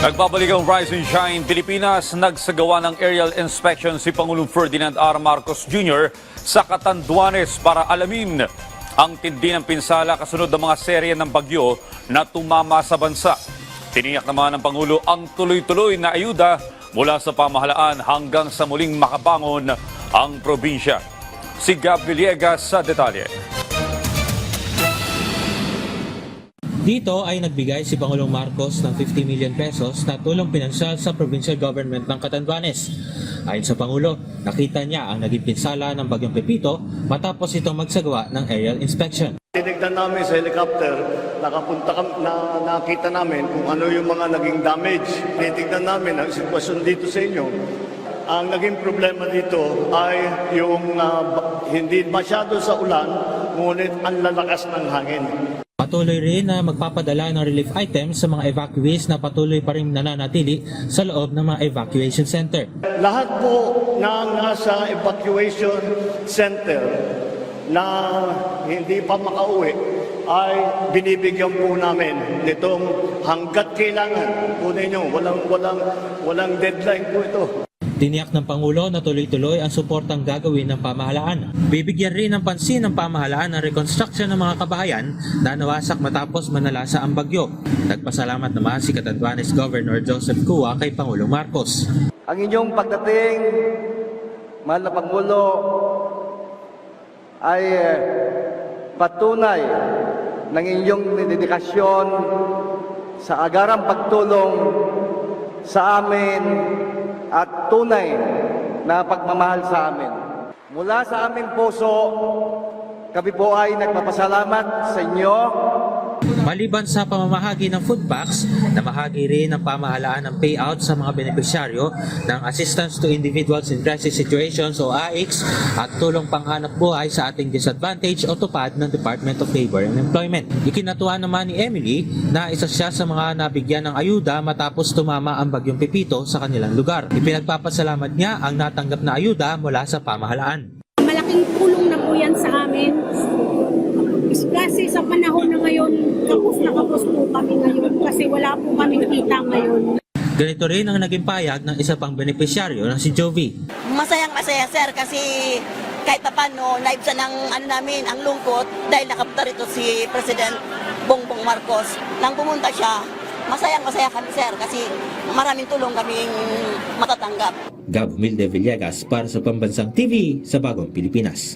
Nagbabalik ang Rise and Shine Pilipinas. Nagsagawa ng aerial inspection si Pangulong Ferdinand R. Marcos Jr. sa Catanduanes para alamin ang tindi ng pinsala kasunod ng mga serye ng bagyo na tumama sa bansa. Tiniyak naman ng Pangulo ang tuloy-tuloy na ayuda mula sa pamahalaan hanggang sa muling makabangon ang probinsya. Si Gab Villegas sa detalye. Dito ay nagbigay si Pangulong Marcos ng 50 million pesos na tulong pinansyal sa provincial government ng Catanduanes. Ayon sa Pangulo, nakita niya ang naging pinsala ng Bagyong Pepito matapos itong magsagawa ng aerial inspection. Tinignan namin sa helicopter, nakapunta kam, na, nakita namin kung ano yung mga naging damage. Titignan namin ang sitwasyon dito sa inyo. Ang naging problema dito ay yung ba- hindi masyado sa ulan, ngunit ang lalakas ng hangin. Patuloy rin na magpapadala ng relief items sa mga evacuees na patuloy pa rin nananatili sa loob ng mga evacuation center. Lahat po na nasa evacuation center na hindi pa makauwi ay binibigyan po namin nitong hanggat kailangan. Kunin nyo, walang, walang, walang deadline po ito. Tiniyak ng Pangulo na tuloy-tuloy ang suportang gagawin ng pamahalaan. Bibigyan rin ng pansin ng pamahalaan ang reconstruction ng mga kabahayan na nawasak matapos manalasa ang bagyo. Nagpasalamat naman si Catanduanes Governor Joseph Cua kay Pangulong Marcos. Ang inyong pagdating, mahal na Pangulo, ay eh, patunay ng inyong dedikasyon sa agarang pagtulong sa amin at tunay na pagmamahal sa amin. Mula sa aming puso, kami po ay nagpapasalamat sa inyo Maliban sa pamamahagi ng food packs, namahagi rin ng pamahalaan ng payout sa mga benepisyaryo ng Assistance to Individuals in Crisis Situations o AICS at tulong panghanap buhay sa ating disadvantage o tupad ng Department of Labor and Employment. Ikinatuwa naman ni Emily na isa siya sa mga nabigyan ng ayuda matapos tumama ang bagyong Pipito sa kanilang lugar. Ipinagpapasalamat niya ang natanggap na ayuda mula sa pamahalaan. Malaking tulong na po yan sa amin. Kasi sa panahon na ngayon, kapos na kapos po kami ngayon kasi wala po kaming kita ngayon. Ganito rin ang naging payag ng isa pang benepisyaryo na si Jovi. Masayang masaya sir kasi kahit pa paano naibsan ng ano namin ang lungkot dahil nakapunta rito si President Bongbong Marcos. Nang pumunta siya, masayang masaya kami sir kasi maraming tulong kaming matatanggap. Gab Milde Villegas para sa Pambansang TV sa Bagong Pilipinas.